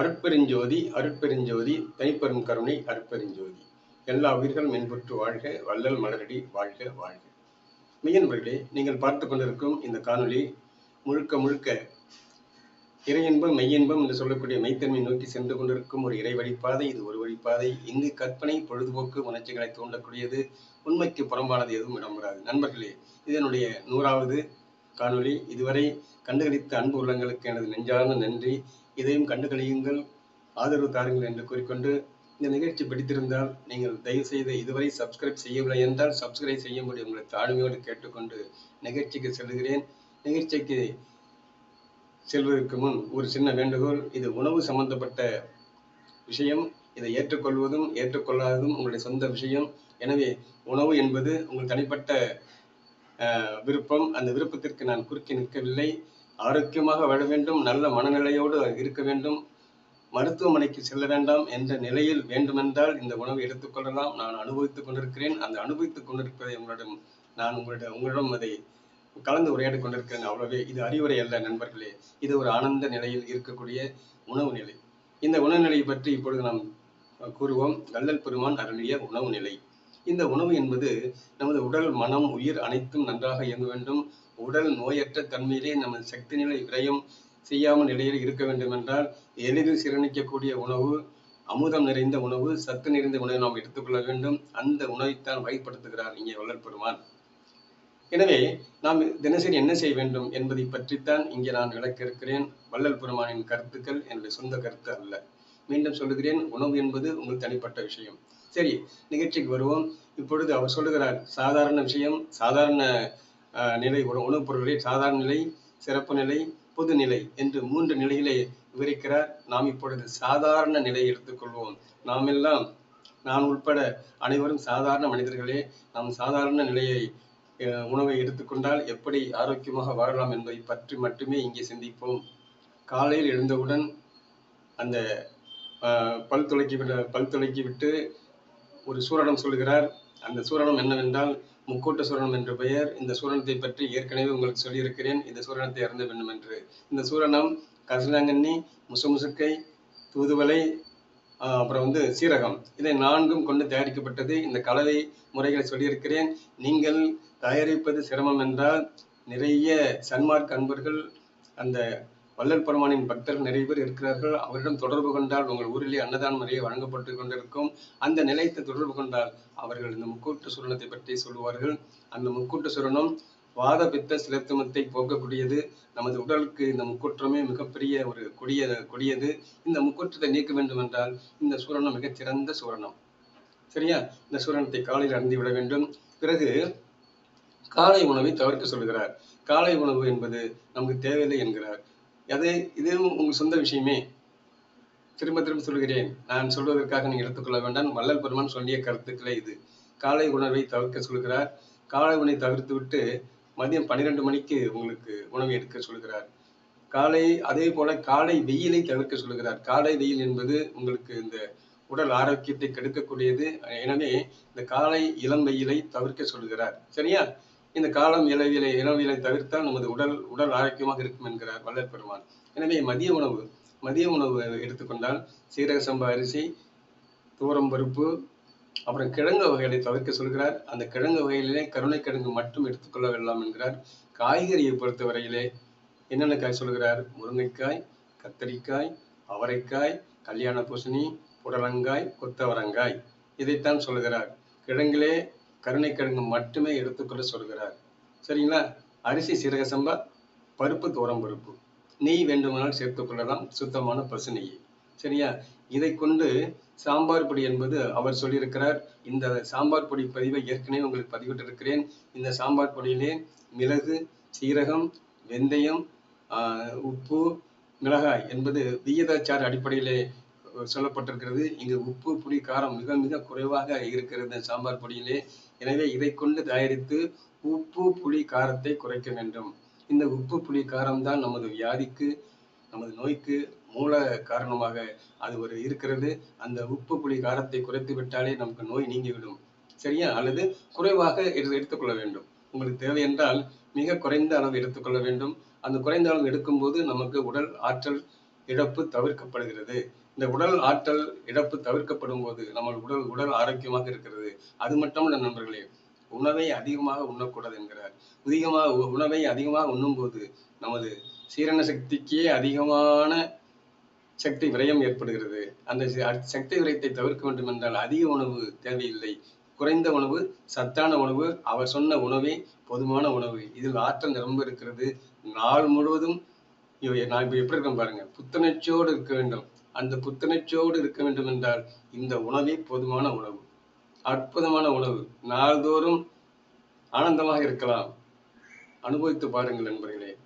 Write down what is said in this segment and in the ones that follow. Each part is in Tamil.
அருட்பெருஞ்சோதி அருட்பெருஞ்சோதி தனிப்பெரும் கருணை அருட்பெருஞ்சோதி. எல்லா உயிர்களும் மென்புற்று வாழ்க வள்ளல் மலரடி வாழ்க வாழ்க. மெய்யன்பர்களே நீங்கள் பார்த்து கொண்டிருக்கும் இந்த காணொளி முழுக்க முழுக்க இறையின்பம் மெய்யின்பம் என்று சொல்லக்கூடிய மெய்த்தன்மை நோக்கி சென்று கொண்டிருக்கும் ஒரு இறை வழிப்பாதை. இது ஒரு வழிப்பாதை. இங்கு கற்பனை பொழுதுபோக்கு உணர்ச்சிகளை தூண்டக்கூடியது. உண்மைக்கு புறம்பானது எதுவும் இடம்பெறாது. நண்பர்களே இதனுடைய நூறாவது காணொளி. இதுவரை கண்டுகளித்த அன்பு உள்ளங்களுக்கு எனது நெஞ்சார்ந்த நன்றி. இதையும் கண்டுகளியுங்கள் ஆதரவு தாருங்கள் என்று கூறிக்கொண்டு இந்த நிகழ்ச்சி பிடித்திருந்தால் நீங்கள் தயவு செய்து இதுவரை சப்ஸ்கிரைப் செய்யவில்லை என்றால் சப்ஸ்கிரைப் முடியும். உங்களை தாழ்மையோடு கேட்டுக்கொண்டு நிகழ்ச்சிக்கு செல்கிறேன். நிகழ்ச்சிக்கு செல்வதற்கு முன் ஒரு சின்ன வேண்டுகோள். இது உணவு சம்பந்தப்பட்ட விஷயம். இதை ஏற்றுக்கொள்வதும் ஏற்றுக்கொள்ளாததும் உங்களுடைய சொந்த விஷயம். எனவே உணவு என்பது உங்கள் தனிப்பட்ட ஆஹ், விருப்பம். அந்த விருப்பத்திற்கு நான் குறுக்கி நிற்கவில்லை. ஆரோக்கியமாக வாழ வேண்டும் நல்ல மனநிலையோடு இருக்க வேண்டும். மருத்துவமனைக்கு செல்ல வேண்டாம் என்ற நிலையில் வேண்டுமென்றால் இந்த உணவை எடுத்துக்கொள்ளலாம் நான் அனுபவித்துக் கொண்டிருக்கிறேன். அந்த அனுபவித்துக் கொண்டிருப்பதை உங்களிடம் நான் உங்களிடம் உங்களிடம் அதை கலந்து உரையாடிக் கொண்டிருக்கிறேன் அவ்வளவே. இது அறிவுரை அல்ல நண்பர்களே. இது ஒரு ஆனந்த நிலையில் இருக்கக்கூடிய உணவு நிலை. இந்த உணவு நிலையை பற்றி இப்பொழுது நாம் கூறுவோம். கல்லல் பெருமான் அருளிய உணவு நிலை. இந்த உணவு என்பது நமது உடல் மனம் உயிர் அனைத்தும் நன்றாக இயங்க வேண்டும். உடல் நோயற்ற தன்மையிலே நமது சக்தி நிலை விரயம் செய்யாமல் நிலையில் இருக்க வேண்டும் என்றால் எளிதில் சீரணிக்கக்கூடிய உணவு அமுதம் நிறைந்த உணவு சத்து நிறைந்த உணவை நாம் எடுத்துக்கொள்ள வேண்டும். அந்த உணவைத்தான் வகைப்படுத்துகிறார் இங்கே வள்ளல்பெருமான் எனவே நாம் தினசரி என்ன செய்ய வேண்டும் என்பதை பற்றித்தான் இங்கே நான் விளக்க இருக்கிறேன். வள்ளல் பெருமானின் கருத்துக்கள் என்னுடைய சொந்த கருத்து அல்ல. மீண்டும் சொல்லுகிறேன் உணவு என்பது உங்கள் தனிப்பட்ட விஷயம். சரி நிகழ்ச்சிக்கு வருவோம். இப்பொழுது அவர் சொல்லுகிறார் சாதாரண விஷயம் சாதாரண நிலை உணவுப் பொருள்களை சாதாரண நிலை சிறப்பு நிலை பொது நிலை என்று மூன்று நிலைகளை விவரிக்கிறார். நாம் இப்பொழுது சாதாரண நிலையை எடுத்துக்கொள்வோம். நாம் எல்லாம் நான் உட்பட அனைவரும் சாதாரண மனிதர்களே. நாம் சாதாரண நிலையை உணவை எடுத்துக்கொண்டால் எப்படி ஆரோக்கியமாக வாழலாம் என்பதை பற்றி மட்டுமே இங்கே சிந்திப்போம். காலையில் எழுந்தவுடன் அந்த ஆஹ், பல் துளக்கி விட பல் துளக்கி விட்டு ஒரு சூரணம் சொல்கிறார் அந்த சூரணம் என்னவென்றால் முக்கூட்ட சூரணம் என்ற பெயர். இந்த சூரணத்தை பற்றி ஏற்கனவே உங்களுக்கு சொல்லியிருக்கிறேன். இந்த சூரணத்தை அருந்த வேண்டும் என்று இந்த சூரணம் கசிலாங்கண்ணி முசுமுசுக்கை தூதுவளை அப்புறம் வந்து சீரகம். இதை நான்கும் கொண்டு தயாரிக்கப்பட்டது. இந்த கலவை முறைகளை சொல்லியிருக்கிறேன். நீங்கள் தயாரிப்பது சிரமம் என்றால் நிறைய சன்மார்க் அன்பர்கள் அந்த வள்ளல் பெருமானின் பக்தர்கள் நிறைய பேர் இருக்கிறார்கள். அவரிடம் தொடர்பு கொண்டால் உங்கள் ஊரிலே அன்னதான முறையை வழங்கப்பட்டு கொண்டிருக்கும். அந்த நிலையத்தை தொடர்பு கொண்டால் அவர்கள் இந்த முக்கூட்டு சுரணத்தை பற்றி சொல்லுவார்கள். அந்த முக்கூட்டு சுரணம் வாத பித்த சிலத்துமத்தை போக்கக்கூடியது. நமது உடலுக்கு இந்த முக்கூற்றமே மிகப்பெரிய ஒரு கொடிய கொடியது. இந்த முக்கூற்றத்தை நீக்க வேண்டும் என்றால் இந்த சூரணம் மிகச் சிறந்த சூரணம். சரியா? இந்த சூரணத்தை காலையில் அருந்தி விட வேண்டும். பிறகு காலை உணவை தவிர்க்க சொல்கிறார் காலை உணவு என்பது நமக்கு தேவையில்லை என்கிறார். அது இதுவும் உங்கள் சொந்த விஷயமே. திரும்ப திரும்ப சொல்கிறேன் நான் சொல்வதற்காக நீங்கள் எடுத்துக்கொள்ள வேண்டாம். வள்ளல் பெருமான் சொல்லிய கருத்துக்களே இது. காலை உணவை தவிர்க்க சொல்கிறார். காலை உணவை தவிர்த்து விட்டு மதியம் பன்னிரெண்டு மணிக்கு உங்களுக்கு உணவை எடுக்க சொல்கிறார். காலை அதே போல காலை வெயிலை தவிர்க்க சொல்கிறார். காலை வெயில் என்பது உங்களுக்கு இந்த உடல் ஆரோக்கியத்தை கெடுக்கக்கூடியது. எனவே இந்த காலை இளம் வெயிலை தவிர்க்க சொல்கிறார். சரியா? இந்த காலம் இளவியலை இளவியலை தவிர்த்தால் நமது உடல் உடல் ஆரோக்கியமாக இருக்கும் என்கிறார் வள்ளல் பெருமான். எனவே மதிய உணவு மதிய உணவு எடுத்துக்கொண்டால் சீரக சம்பா அரிசி தூரம் பருப்பு அப்புறம் கிழங்கு வகைகளை தவிர்க்க சொல்கிறார். அந்த கிழங்கு வகைகளிலே கருணை கிழங்கு மட்டும் எடுத்துக்கொள்ள வேண்டாம் என்கிறார். காய்கறியை பொறுத்தவரையிலே என்னென்ன காய் சொல்கிறார்? முருங்கைக்காய் கத்தரிக்காய் அவரைக்காய் கல்யாண பூசணி புடலங்காய் கொத்தவரங்காய். இதைத்தான் சொல்கிறார். கிழங்கிலே கருணை கிழங்கு மட்டுமே எடுத்துக்கொள்ள சொல்கிறார். சரிங்களா? அரிசி சீரக சம்பா பருப்பு தோரம் பருப்பு. நெய் வேண்டுமானால் சேர்த்துக் கொள்ளலாம். சுத்தமான பசு நெய். சரியா? இதை கொண்டு சாம்பார் பொடி என்பது அவர் சொல்லியிருக்கிறார். இந்த சாம்பார் பொடி பதிவை ஏற்கனவே உங்களுக்கு பதிவிட்டிருக்கிறேன். இந்த சாம்பார் பொடியிலே மிளகு சீரகம் வெந்தயம் ஆஹ், உப்பு மிளகாய் என்பது விகிதாச்சார அடிப்படையிலே சொல்லப்பட்டிருக்கிறது. இங்கு உப்பு புளி காரம் மிக மிக குறைவாக இருக்கிறது சாம்பார் பொடியிலே. எனவே இதை கொண்டு தயாரித்து உப்பு புளி காரத்தை குறைக்க வேண்டும். இந்த உப்பு புளி காரம் தான் நமது வியாதிக்கு நமது நோய்க்கு மூல காரணமாக அது ஒரு இருக்கிறது. அந்த உப்பு புளி காரத்தை குறைத்து விட்டாலே நமக்கு நோய் நீங்கிவிடும். சரியா? அல்லது குறைவாக எடுத்து எடுத்துக்கொள்ள வேண்டும். உங்களுக்கு தேவை என்றால் மிக குறைந்த அளவு எடுத்துக்கொள்ள வேண்டும். அந்த குறைந்த அளவு எடுக்கும்போது நமக்கு உடல் ஆற்றல் இழப்பு தவிர்க்கப்படுகிறது. இந்த உடல் ஆற்றல் இழப்பு தவிர்க்கப்படும் போது நம்ம உடல் உடல் ஆரோக்கியமாக இருக்கிறது. அது மட்டுமல்ல நண்பர்களே உணவை அதிகமாக உண்ணக்கூடாது என்கிறார். அதிகமாக உணவை அதிகமாக உண்ணும்போது நமது சீரண சக்திக்கே அதிகமான சக்தி விரயம் ஏற்படுகிறது. அந்த சக்தி விரயத்தை தவிர்க்க வேண்டும் என்றால் அதிக உணவு தேவையில்லை. குறைந்த உணவு சத்தான உணவு அவர் சொன்ன உணவே போதுமான உணவு. இதில் ஆற்றல் நிரம்ப இருக்கிறது. நாள் முழுவதும் நான் இப்போ எப்படி இருக்கேன் பாருங்க. புத்துணர்ச்சியோடு இருக்க வேண்டும். அந்த புத்துணர்ச்சியோடு இருக்க வேண்டும் என்றால் இந்த உணவே போதுமான உணவு. அற்புதமான உணவு. நாள்தோறும் ஆனந்தமாக இருக்கலாம். அனுபவித்து பாருங்கள் நண்பர்களே.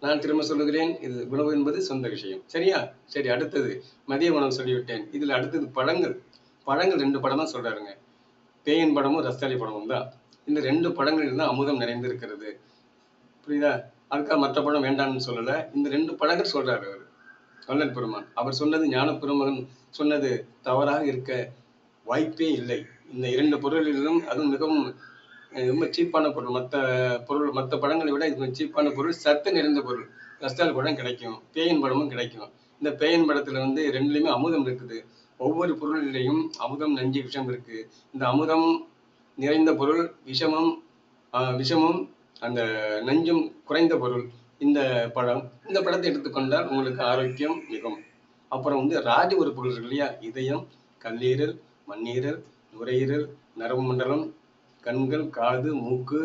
நான் திரும்ப சொல்லுகிறேன் இது உணவு என்பது சொந்த விஷயம். சரியா? சரி அடுத்தது. மதிய உணவு சொல்லிவிட்டேன். இதில் அடுத்தது பழங்கள். பழங்கள் ரெண்டு படம் தான் சொல்றாருங்க. பேயின் படமும் ரஸ்தாலி படமும் தான். இந்த ரெண்டு படங்களில் தான் அமுதம் நிறைந்திருக்கிறது. புரியுதா? அதுக்காக மற்ற படம் வேண்டாம்னு சொல்லலை. இந்த ரெண்டு படங்கள் சொல்றாரு அவர். கண்ணன் பெருமான். அவர் சொன்னது ஞான பெருமகன் சொன்னது தவறாக இருக்க வாய்ப்பே இல்லை. இந்த இரண்டு பொருளிலும் அதுவும் மிகவும் ரொம்ப சீப்பான பொருள். மற்ற பொருள் மற்ற படங்களை விட இது சீப்பான பொருள். சத்து நிறைந்த பொருள். ரஸ்தால் படம் கிடைக்கும். பேயின் படமும் கிடைக்கும். இந்த பேயின் படத்துல வந்து ரெண்டுலையுமே அமுதம் இருக்குது. ஒவ்வொரு பொருளிலையும் அமுதம் நஞ்சு விஷம் இருக்கு. இந்த அமுதம் நிறைந்த பொருள் விஷமும் ஆஹ், விஷமும் அந்த நஞ்சும் குறைந்த பொருள். இந்த படம் இந்த படத்தை எடுத்துக்கொண்டால் உங்களுக்கு ஆரோக்கியம் மிகும். அப்புறம் வந்து ராஜ உறுப்புகள் இருக்கு இல்லையா? இதயம் கல்லீரல் மண்ணீரல் நுரையீரல் நரம்பு மண்டலம் கண்கள் காது மூக்கு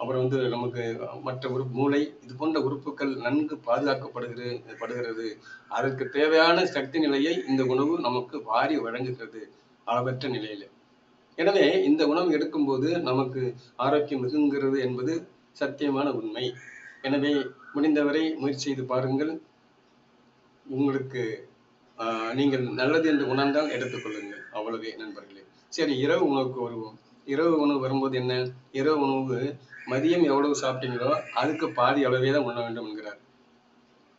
அப்புறம் வந்து நமக்கு மற்ற உறுப்பு மூளை இது போன்ற உறுப்புகள் நன்கு பாதுகாக்கப்படுகிறது படுகிறது. அதற்கு தேவையான சக்தி நிலையை இந்த உணவு நமக்கு வாரி வழங்குகிறது அளவற்ற நிலையில. எனவே இந்த உணவு எடுக்கும்போது நமக்கு ஆரோக்கியம் மிகுங்கிறது என்பது சத்தியமான உண்மை. எனவே முடிந்தவரை முயற்சி செய்து பாருங்கள். உங்களுக்கு ஆஹ், நீங்கள் நல்லது என்று உணர்ந்தால் எடுத்துக்கொள்ளுங்கள் அவ்வளவே நண்பர்களே. சரி இரவு உணவுக்கு வருவோம். இரவு உணவு வரும்போது என்ன? இரவு உணவு மதியம் எவ்வளவு சாப்பிட்டீங்களோ அதுக்கு பாதி அளவே தான் உண்ண வேண்டும் என்கிறார்.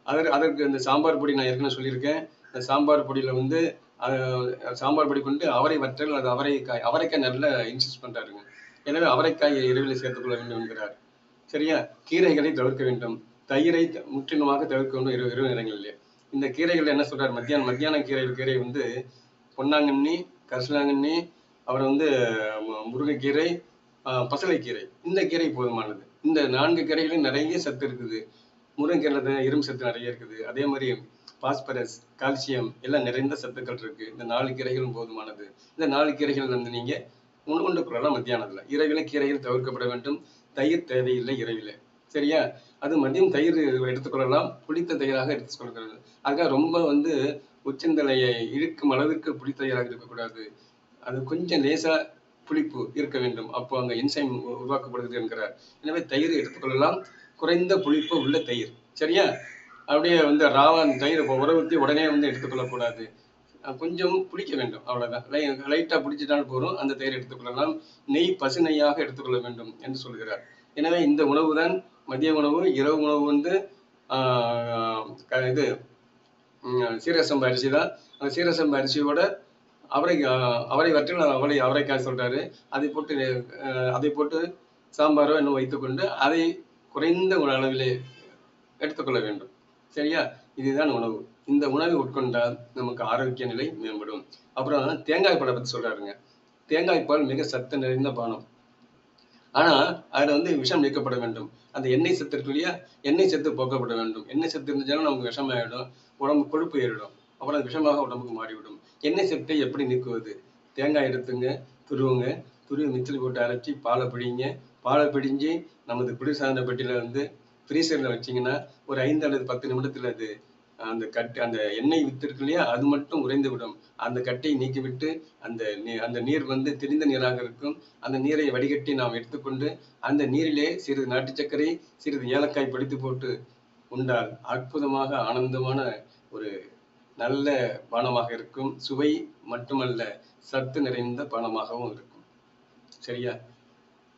அதற்கு அதற்கு இந்த சாம்பார் பொடி நான் ஏற்கனவே சொல்லியிருக்கேன். இந்த சாம்பார் பொடியில வந்து அஹ், சாம்பார் பொடி கொண்டு அவரை வற்றல் அது அவரைக்காய் அவரைக்காய் நல்லா இன்சிஸ்ட் பண்றாருங்க. எனவே அவரைக்காய் இரவில் சேர்த்துக்கொள்ள வேண்டும் என்கிறார். சரியா கீரைகளை தவிர்க்க வேண்டும். தயிரை முற்றிலுமாக தவிர்க்க வேண்டும் இரவு இரவு நேரங்களிலே. இந்த கீரைகள் என்ன சொல்றாரு? மத்தியானம் மத்தியான கீரை கீரை வந்து பொன்னாங்கண்ணி கரிசலாங்கண்ணி அப்புறம் வந்து முருங்கைக்கீரை பசலைக்கீரை. இந்த கீரை போதுமானது. இந்த நான்கு கீரைகளும் நிறைய சத்து இருக்குது. முருங்கைக்கீரைல இரும்பு சத்து நிறைய இருக்குது. அதே மாதிரி பாஸ்பரஸ் கால்சியம் எல்லாம் நிறைந்த சத்துக்கள் இருக்கு. இந்த நாலு கீரைகளும் போதுமானது. இந்த நாலு கீரைகள் வந்து நீங்க உண்டு கொள்ளலாம் மத்தியானத்துல. இரவில கீரைகள் தவிர்க்கப்பட வேண்டும். தயிர் தேவையில்லை இரவில. சரியா? அது மதியம் தயிர் எடுத்துக்கொள்ளலாம் புளித்த தயிராக எடுத்துக்கொள்கிறது. அதுக்காக ரொம்ப வந்து உச்சந்தலையை இழுக்கும் அளவிற்கு புளித்த தயிராக இருக்கக்கூடாது. அது கொஞ்சம் லேசா புளிப்பு இருக்க வேண்டும். அப்போ அங்க என்சைம் உருவாக்கப்படுகிறது என்கிறார். எனவே தயிர் எடுத்துக்கொள்ளலாம். குறைந்த புளிப்பு உள்ள தயிர். சரியா? அப்படியே வந்து ராவன் தயிர் தயிரை உடனே வந்து எடுத்துக்கொள்ளக்கூடாது. கொஞ்சம் பிடிக்க வேண்டும். அவ்வளவுதான். லை லைட்டா பிடிச்சிட்டால் போதும். அந்த தயிர் எடுத்துக்கொள்ளலாம் நெய் பசு நெய்யாக எடுத்துக்கொள்ள வேண்டும் என்று சொல்கிறார். எனவே இந்த உணவு தான் மதிய உணவு இரவு உணவு வந்து ஆஹ் இது ம், அரிசி தான். அந்த சீரக அரிசியோட அவரை அவரை வற்றில் அவரை அவரைக்காய் சொல்றாரு. அதை போட்டு ஆஹ் அதை போட்டு சாம்பாரோ இன்னும் வைத்துக்கொண்டு அதை குறைந்த ஒரு அளவிலே எடுத்துக்கொள்ள வேண்டும். சரியா? இதுதான் உணவு. இந்த உணவை உட்கொண்டால் நமக்கு ஆரோக்கிய நிலை மேம்படும். அப்புறம் தேங்காய் பழம் பத்தி சொல்றாருங்க. தேங்காய் பால் மிக சத்து நிறைந்த பானம். ஆனா அதுல வந்து விஷம் நீக்கப்பட வேண்டும். அந்த எண்ணெய் சத்து இருக்கு இல்லையா? எண்ணெய் சத்து போக்கப்பட வேண்டும். எண்ணெய் சத்து இருந்துச்சுன்னா நமக்கு விஷமாயிடும். உடம்பு கொழுப்பு ஏறிடும். அப்புறம் அது விஷமாக உடம்புக்கு மாறிவிடும். எண்ணெய் சத்தை எப்படி நீக்குவது? தேங்காய் எடுத்துங்க துருவுங்க. துருவி மிச்சல் போட்டு அரைச்சி பாலை பிடிங்க பாலை பிடிஞ்சு நமது குளிர்சாதன பெட்டியில வந்து ஃப்ரீசரில் வச்சீங்கன்னா ஒரு ஐந்து அல்லது பத்து நிமிடத்துல அது அந்த கட்டு அந்த எண்ணெய் வித்திருக்கு இல்லையா அது மட்டும் உறைந்து விடும் அந்த கட்டையை நீக்கிவிட்டு அந்த நீ- அந்த நீர் வந்து தெரிந்த நீராக இருக்கும். அந்த நீரை வடிகட்டி நாம் எடுத்துக்கொண்டு அந்த நீரிலே சிறிது நாட்டு சர்க்கரை சிறிது ஏலக்காய் பிடித்து போட்டு உண்டால் அற்புதமாக ஆனந்தமான ஒரு நல்ல பானமாக இருக்கும். சுவை மட்டுமல்ல சத்து நிறைந்த பானமாகவும் இருக்கும். சரியா?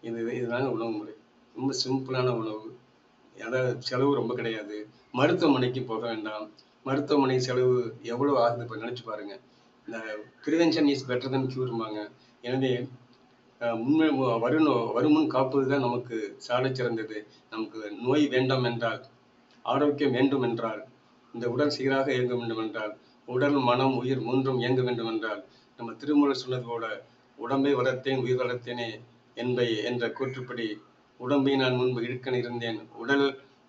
இது இதுதாங்க உணவு முறை. ரொம்ப சிம்பிளான உணவு. அதாவது செலவு ரொம்ப கிடையாது. மருத்துவமனைக்கு போக வேண்டாம். மருத்துவமனை செலவு எவ்வளவு ஆகுது இப்ப நினைச்சு பாருங்க. இந்த ப்ரிவென்ஷன் இஸ் பெட்டர் than கியூர்மாங்க எனவே முன்மே வரும் வருமுன் காப்பது தான் நமக்கு சாலை சிறந்தது. நமக்கு நோய் வேண்டாம் என்றால் ஆரோக்கியம் வேண்டும் என்றால் இந்த உடல் சீராக இயங்க வேண்டும் என்றால் உடல் மனம் உயிர் மூன்றும் இயங்க வேண்டும் என்றால் நம்ம திருமூலர் சொன்னது போல உடம்பை வளர்த்தேன் உயிர் வளர்த்தேனே என்பை என்ற கூற்றுப்படி உடம்பை நான் முன்பு இழுக்கன் இருந்தேன் உடல்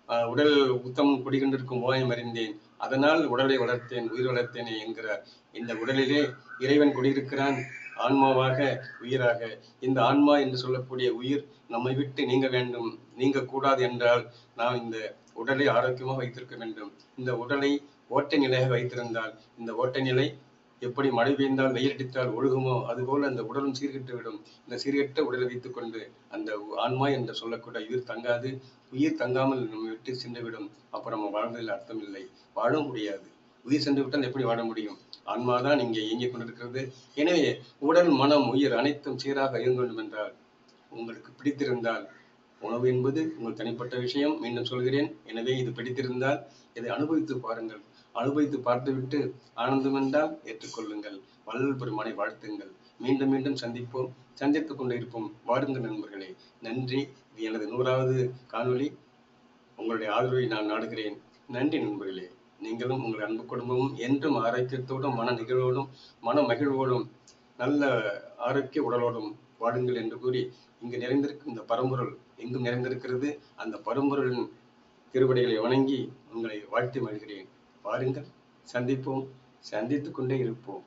உடல் உத்தமம் குடிகொண்டிருக்கும் ஓயம் அறிந்தேன் அதனால் உடலை வளர்த்தேன் உயிர் வளர்த்தேனே என்கிற இந்த உடலிலே இறைவன் குடியிருக்கிறான். ஆன்மாவாக உயிராக. இந்த ஆன்மா என்று சொல்லக்கூடிய உயிர் நம்மை விட்டு நீங்க வேண்டும் நீங்க கூடாது என்றால் நாம் இந்த உடலை ஆரோக்கியமாக வைத்திருக்க வேண்டும். இந்த உடலை ஓட்டை நிலையாக வைத்திருந்தால் இந்த ஓட்டை நிலை எப்படி மழை பெய்ந்தால் வெயில் அடித்தால் ஒழுகுமோ அதுபோல அந்த உடலும் சீர்கெட்டு விடும் இந்த சீர்கெட்ட உடலை வைத்துக்கொண்டு அந்த ஆன்மா என்று சொல்லக்கூட உயிர் தங்காது. உயிர் தங்காமல் நம்ம விட்டு சென்றுவிடும். அப்புறம் நம்ம வாழ்வதில் அர்த்தம் இல்லை. வாழ முடியாது. உயிர் சென்று விட்டால் எப்படி வாழ முடியும்? ஆன்மாதான் இங்கே இயங்கிக் கொண்டிருக்கிறது. எனவே உடல் மனம் உயிர் அனைத்தும் சீராக இயங்க வேண்டும் என்றால் உங்களுக்கு பிடித்திருந்தால் உணவு என்பது உங்கள் தனிப்பட்ட விஷயம். மீண்டும் சொல்கிறேன். எனவே இது பிடித்திருந்தால் இதை அனுபவித்து பாருங்கள். அனுபவித்து பார்த்துவிட்டு ஆனந்தம் என்றால் ஏற்றுக்கொள்ளுங்கள். வள்ளல் பெருமானை வாழ்த்துங்கள். மீண்டும் மீண்டும் சந்திப்போம். சந்தித்துக் கொண்டு இருப்போம் வாருங்கள் நண்பர்களே. நன்றி. இது எனது நூறாவது காணொளி. உங்களுடைய ஆதரவை நான் நாடுகிறேன். நன்றி நண்பர்களே. நீங்களும் உங்கள் அன்பு குடும்பமும் என்றும் ஆரோக்கியத்தோடும் மன நிகழ்வோடும் மன மகிழ்வோடும் நல்ல ஆரோக்கிய உடலோடும் வாடுங்கள் என்று கூறி இங்கு நிறைந்திருக்கும் இந்த பரம்பொருள் எங்கும் நிறைந்திருக்கிறது. அந்த பரம்பொருளின் திருவடிகளை வணங்கி உங்களை வாழ்த்தி மகிழ்கிறேன். வாருங்கள். சந்திப்போம். சந்தித்து கொண்டே இருப்போம்.